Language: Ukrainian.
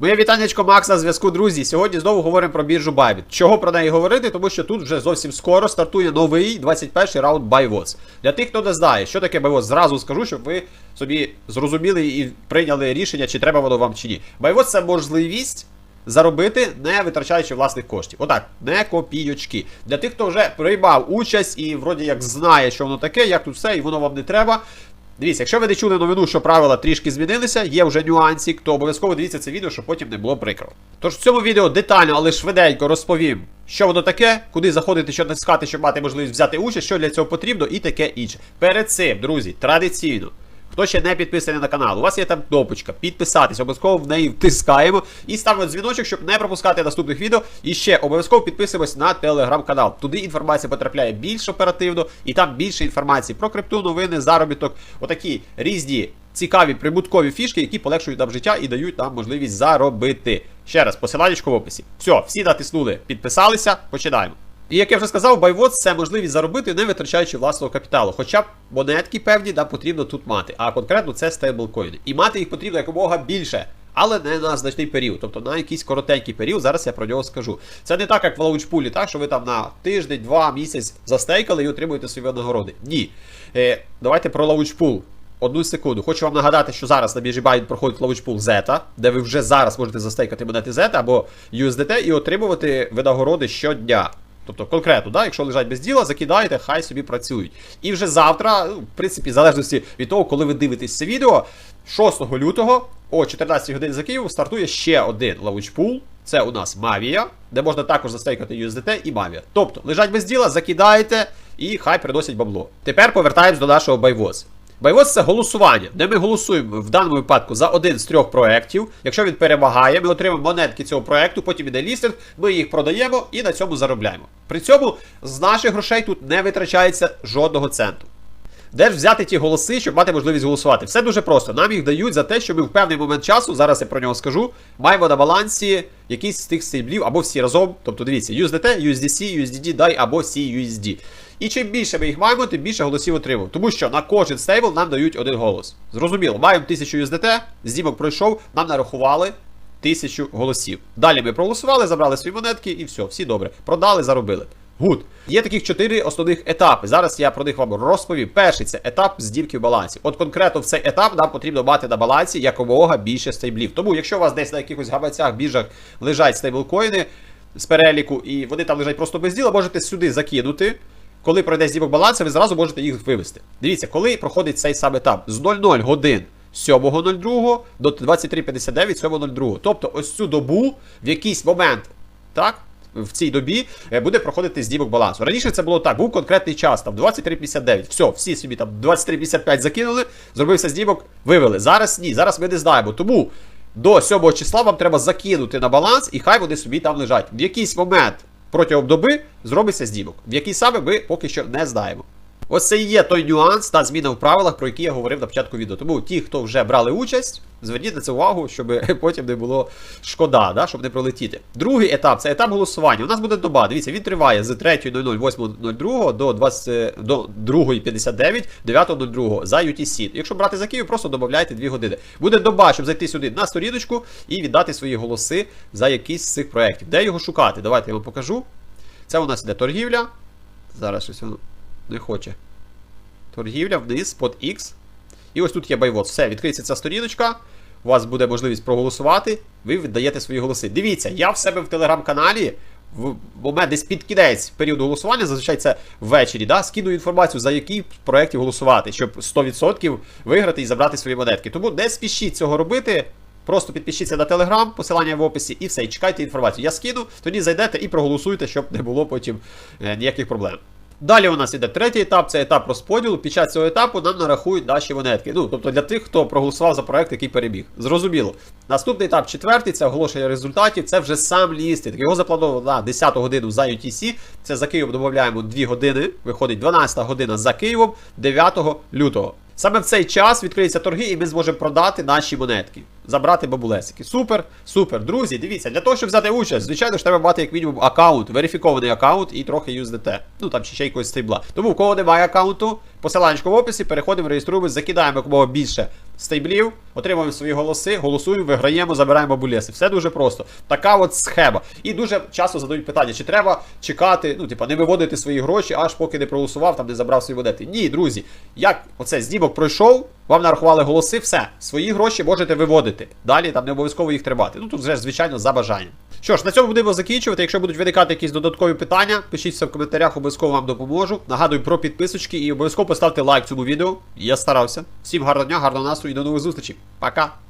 Моє вітаннячко Макс на зв'язку, друзі. Сьогодні знову говоримо про біржу Bybit. Чого про неї говорити? Тому що тут вже зовсім скоро стартує новий 21-й раунд BuyWots. Для тих, хто не знає, що таке BuyWots, зразу скажу, щоб ви собі зрозуміли і прийняли рішення, чи треба воно вам чи ні. BuyWots – це можливість. Заробити, не витрачаючи власних коштів. Отак, не копійочки. Для тих, хто вже приймав участь і вроді як знає, що воно таке, як тут все, і воно вам не треба. Дивіться, якщо ви не чули новину, що правила трішки змінилися, є вже нюансик, то обов'язково дивіться це відео, щоб потім не було прикро. Тож в цьому відео детально, але швиденько розповім, що воно таке, куди заходити, що натискати, щоб мати можливість взяти участь, що для цього потрібно і таке інше. Перед цим, друзі, традиційно. Хто ще не підписаний на канал, у вас є там кнопочка, підписатись, обов'язково в неї втискаємо і ставимо дзвіночок, щоб не пропускати наступних відео. І ще обов'язково підписуємось на телеграм-канал. Туди інформація потрапляє більш оперативно, і там більше інформації про крипту, новини, заробіток, отакі різні цікаві прибуткові фішки, які полегшують нам життя і дають нам можливість заробити. Ще раз, посилання в описі. Все, всі натиснули, підписалися, починаємо. І як я вже сказав, байвот це можливість заробити, не витрачаючи власного капіталу. Хоча б монетки певні нам потрібно тут мати. А конкретно це стейблкоїни. І мати їх потрібно якомога більше. Але не на значний період, тобто на якийсь коротенький період, зараз я про нього скажу. Це не так, як в лаунчпулі, так, що ви там на тиждень, два місяць застейкали і отримуєте свої нагороди. Ні. Е, Давайте про лаунчпул. Одну секунду. Хочу вам нагадати, що зараз на біржі Binance проходить лаунчпул Zeta, де ви вже зараз можете застейкати монети Zeta або USDT і отримувати винагороди щодня. Тобто конкретно, да, якщо лежать без діла, закидаєте, хай собі працюють. І вже завтра, ну, в принципі, в залежності від того, коли ви дивитесь це відео, 6 лютого о 14 годині за Києвом стартує ще один лаунчпул. Це у нас Mavia, де можна також застейкати USDT і Mavia. Тобто, лежать без діла, закидаєте і хай приносять бабло. Тепер повертаємось до нашого байвоз. Байвоз це голосування, де ми голосуємо в даному випадку за один з трьох проєктів. Якщо він перемагає, ми отримаємо монетки цього проєкту, потім іде лістинг, ми їх продаємо і на цьому заробляємо. При цьому з наших грошей тут не витрачається жодного центу. Де ж взяти ті голоси, щоб мати можливість голосувати? Все дуже просто. Нам їх дають за те, що ми в певний момент часу, зараз я про нього скажу, маємо на балансі якийсь з тих стейблів або всі разом. Тобто дивіться, USDT, USDC, USDD, DAI або CUSD. І чим більше ми їх маємо, тим більше голосів отримуємо. Тому що на кожен стейбл нам дають один голос. Зрозуміло, маємо 1000 USDT, здімок пройшов, нам нарахували. Тисячу голосів. Далі ми проголосували, забрали свої монетки і все, всі добре. Продали, заробили. Гуд. Є таких чотири основних етапи. Зараз я про них вам розповім. Перший це етап здімки в балансі. От конкретно в цей етап нам потрібно мати на балансі якомога більше стейблів. Тому, якщо у вас десь на якихось гаманцях, біржах лежать стейблкоїни з переліку, і вони там лежать просто без діла, можете сюди закинути. Коли пройде здімок балансу, ви зразу можете їх вивести. Дивіться, коли проходить цей сам етап з 00 годин 7.02 до 23.59 7.02. Тобто ось цю добу в якийсь момент, так? В цій добі е, буде проходити здімок балансу. Раніше це було так, був конкретний час, там 23.59. Все, всі собі там 23.55 закинули, зробився здімок, вивели. Зараз ні, зараз ми не знаємо. Тому до 7 числа вам треба закинути на баланс, і хай вони собі там лежать. В якийсь момент протягом доби зробиться здібок, В який саме ми поки що не знаємо. Ось це і є той нюанс та зміна в правилах, про які я говорив на початку відео. Тому ті, хто вже брали участь, зверніть на це увагу, щоб потім не було шкода, да, щоб не пролетіти. Другий етап це етап голосування. У нас буде доба. Дивіться, він триває з 3.00 8.02 до 20, до 2.59 9.02 за UTC. Якщо брати за Київ, просто додайте 2 години. Буде доба, щоб зайти сюди на сторіночку і віддати свої голоси за якийсь з цих проєктів. Де його шукати? Давайте я вам покажу. Це у нас іде торгівля. Зараз щось воно не хоче. Торгівля вниз под X. І ось тут є байвот. Все, відкриється ця сторіночка. У вас буде можливість проголосувати. Ви віддаєте свої голоси. Дивіться, я в себе в телеграм-каналі. В момент десь під кінець періоду голосування, зазвичай це ввечері, да, скину інформацію, за які проєктів голосувати, щоб 100% виграти і забрати свої монетки. Тому не спішіть цього робити. Просто підпишіться на телеграм, посилання в описі, і все, і чекайте інформацію. Я скину, тоді зайдете і проголосуйте, щоб не було потім е, ніяких проблем. Далі у нас іде третій етап, це етап розподілу. Під час цього етапу нам нарахують наші монетки. Ну, тобто для тих, хто проголосував за проект, який перебіг. Зрозуміло. Наступний етап, четвертий, це оголошення результатів. Це вже сам лістинг. Його заплановано на 10 годину за UTC. Це за Києвом додаємо 2 години. Виходить 12 година за Києвом 9 лютого. Саме в цей час відкриються торги, і ми зможемо продати наші монетки, забрати бабулесики. Супер, супер. Друзі, дивіться, для того, щоб взяти участь, звичайно ж треба мати як мінімум аккаунт, верифікований аккаунт і трохи USDT. Ну там ще якогось стейбла. Тому у кого немає аккаунту, посиланнячко в описі, переходимо, реєструємось, закидаємо якомога більше стейблів, отримуємо свої голоси, голосуємо, виграємо, забираємо булеси. Все дуже просто. Така от схема. І дуже часто задають питання, чи треба чекати, ну, типа, не виводити свої гроші, аж поки не проголосував, там не забрав свої монети. Ні, друзі, як оце здібок пройшов, вам нарахували голоси, все, свої гроші можете виводити. Далі там не обов'язково їх тримати. Ну тут вже, звичайно, за бажанням. Що ж, на цьому будемо закінчувати. Якщо будуть виникати якісь додаткові питання, пишіть все в коментарях, обов'язково вам допоможу. Нагадую про підписочки і обов'язково поставте лайк цьому відео. Я старався. Всім гарного дня, гарного настрою і до нових зустрічей. Пока!